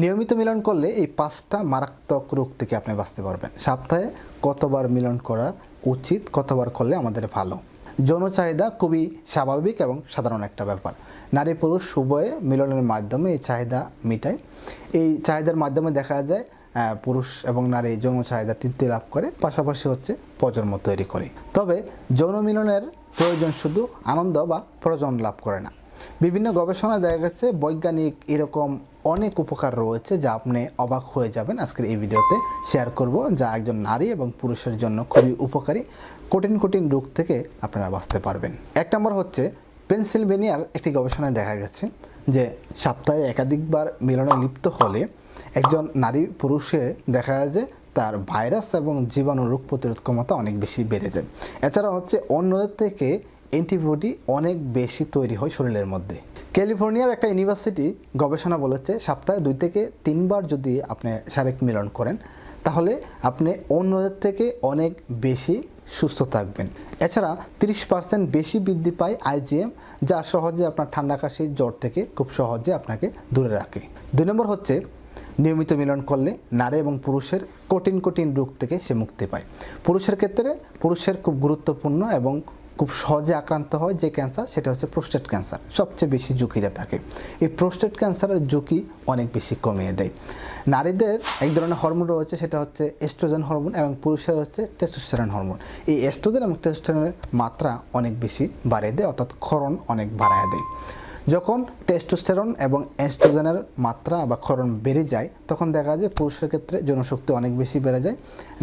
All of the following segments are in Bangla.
নিয়মিত মিলন করলে এই পাঁচটা মারাত্মক রোগ থেকে আপনি বাঁচতে পারবেন। সপ্তাহে কতবার মিলন করা উচিত, কতবার করলে আমাদের ভালো? যৌন চাহিদা খুবই স্বাভাবিক এবং সাধারণ একটা ব্যাপার। নারী পুরুষ উভয়ে মিলনের মাধ্যমে এই চাহিদা মেটায়। এই চাহিদার মাধ্যমে দেখা যায় পুরুষ এবং নারী যৌন চাহিদা তৃপ্তি লাভ করে, পাশাপাশি হচ্ছে প্রজন্ম তৈরি করে। তবে যৌন মিলনের প্রয়োজন শুধু আনন্দ বা প্রয়োজন লাভ করে না। বিভিন্ন গবেষণায় দেখা গেছে, বৈজ্ঞানিক এরকম অনেক উপকার রয়েছে যা আপনি অবাক হয়ে যাবেন। আজকের এই ভিডিওতে শেয়ার করব যা একজন নারী এবং পুরুষের জন্য খুবই উপকারী, কঠিন কঠিন রোগ থেকে আপনারা বাঁচতে পারবেন। এক নম্বর হচ্ছে পেনসিলভেনিয়ার একটি গবেষণায় দেখা গেছে যে সপ্তাহে একাধিকবার মিলনে লিপ্ত হলে একজন নারী পুরুষে দেখা যায় যে তার ভাইরাস এবং জীবাণু রোগ প্রতিরোধ ক্ষমতা অনেক বেশি বেড়ে যায়। এছাড়া হচ্ছে অন্যদের থেকে অ্যান্টিবডি অনেক বেশি তৈরি হয় শরীরের মধ্যে। ক্যালিফোর্নিয়ার একটা ইউনিভার্সিটি গবেষণা বলেছে, সপ্তাহে দুই থেকে তিনবার যদি আপনি শারীরিক মিলন করেন, তাহলে আপনি অন্যদের থেকে অনেক বেশি সুস্থ থাকবেন। এছাড়া তিরিশ পার্সেন্ট বেশি বৃদ্ধি পায় আইজিএম যা সহজে আপনার ঠান্ডা কাশির জ্বর থেকে খুব সহজে আপনাকে দূরে রাখে। দুই নম্বর হচ্ছে, নিয়মিত মিলন করলে নারী এবং পুরুষের কঠিন কঠিন রোগ থেকে সে মুক্তি পায়। পুরুষের ক্ষেত্রে পুরুষের খুব গুরুত্বপূর্ণ এবং খুব সহজে আক্রান্ত হয় যে ক্যান্সার, সেটা হচ্ছে প্রোস্টেট ক্যান্সার সবচেয়ে বেশি ঝুঁকিতে থাকে। এই প্রোস্টেট ক্যান্সারের ঝুঁকি অনেক বেশি কমিয়ে দেয়। নারীদের এক ধরনের হরমোন রয়েছে, সেটা হচ্ছে এস্ট্রোজেন হরমোন এবং পুরুষের হচ্ছে টেস্টোস্টেরন হরমোন এই এস্ট্রোজেন এবং টেস্টোস্টেরনের মাত্রা অনেক বেশি বাড়িয়ে দেয়, অর্থাৎ ক্ষরণ অনেক বাড়ায় দেয়। যখন টেস্টোস্টেরন এবং এস্ট্রোজেনের মাত্রা বা ক্ষরণ বেড়ে যায়, তখন দেখা যায় পুরুষের ক্ষেত্রে জনশক্তি অনেক বেশি বেড়ে যায়।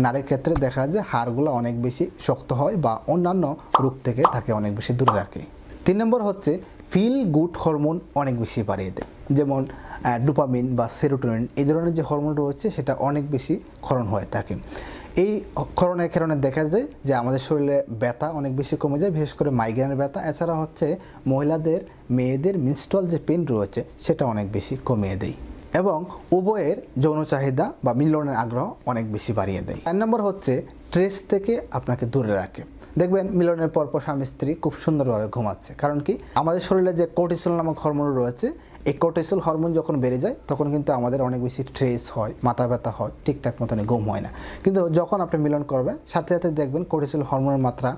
নারীর ক্ষেত্রে দেখা যায় হাড়গুলো অনেক বেশি শক্ত হয় বা অন্যান্য রোগ থেকে তাকে অনেক বেশি দূরে রাখে। তিন নম্বর হচ্ছে ফিল গুড হরমোন অনেক বেশি বাড়িয়ে দেয়। যেমন ডোপামিন বা সেরোটোনিন এই ধরনের যে হরমোন রয়েছে, সেটা অনেক বেশি ক্ষরণ হয়ে থাকে। এই অক্ষরণের কারণে দেখা যায় যে আমাদের শরীরে ব্যথা অনেক বেশি কমে যায়, বিশেষ করে মাইগ্রেনের ব্যথা। এছাড়া হচ্ছে মহিলাদের, মেয়েদের মিনস্টল যে পেন রয়েছে, সেটা অনেক বেশি কমিয়ে দেয় এবং উভয়ের যৌন চাহিদা বা মিলনের আগ্রহ অনেক বেশি বাড়িয়ে দেয়। চার নম্বর হচ্ছে স্ট্রেস থেকে আপনাকে দূরে রাখে। দেখবেন মিলনের পর পর স্বামী স্ত্রী খুব সুন্দরভাবে ঘুমাচ্ছে। কারণ কি? আমাদের শরীরে যে কোর্টিসল নামক হরমোন রয়েছে, এই কোর্টিসল হরমোন যখন বেড়ে যায়, তখন কিন্তু আমাদের অনেক বেশি স্ট্রেস হয়, মাথা ব্যথা হয়, ঠিকঠাক মতন ঘুম হয় না। কিন্তু যখন আপনি মিলন করবেন, সাথে সাথে দেখবেন কোর্টিসল হরমোনের মাত্রা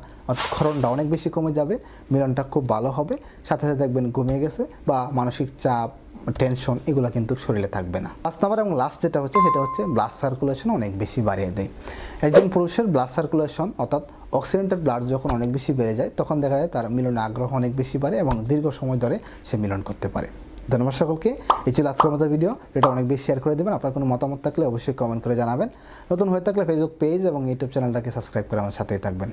ক্ষরণটা অনেক বেশি কমে যাবে, মিলনটা খুব ভালো হবে। সাথে সাথে দেখবেন ঘুমিয়ে গেছে বা মানসিক চাপ টেনশন এগুলো কিন্তু শরীরে থাকবে না। পাঁচ নাম্বার এবং লাস্ট যেটা হচ্ছে, সেটা হচ্ছে ব্লাড সার্কুলেশন অনেক বেশি বাড়িয়ে দেয়। একজন পুরুষের ব্লাড সার্কুলেশন অর্থাৎ অক্সিডেন্টেড ব্লাড যখন অনেক বেশি বেড়ে যায়, তখন দেখা যায় তার মিলনে আগ্রহ অনেক বেশি বাড়ে এবং দীর্ঘ সময় ধরে সে মিলন করতে পারে। ধন্যবাদ সকলকে। এই ছিল আজকের মতো ভিডিও এটা অনেক বেশি শেয়ার করে দেবেন। আপনার কোনো মতামত থাকলে অবশ্যই কমেন্ট করে জানাবেন। নতুন হয়ে থাকলে ফেসবুক পেজ এবং ইউটিউব চ্যানেলটাকে সাবস্ক্রাইব করে আমার সাথেই থাকবেন।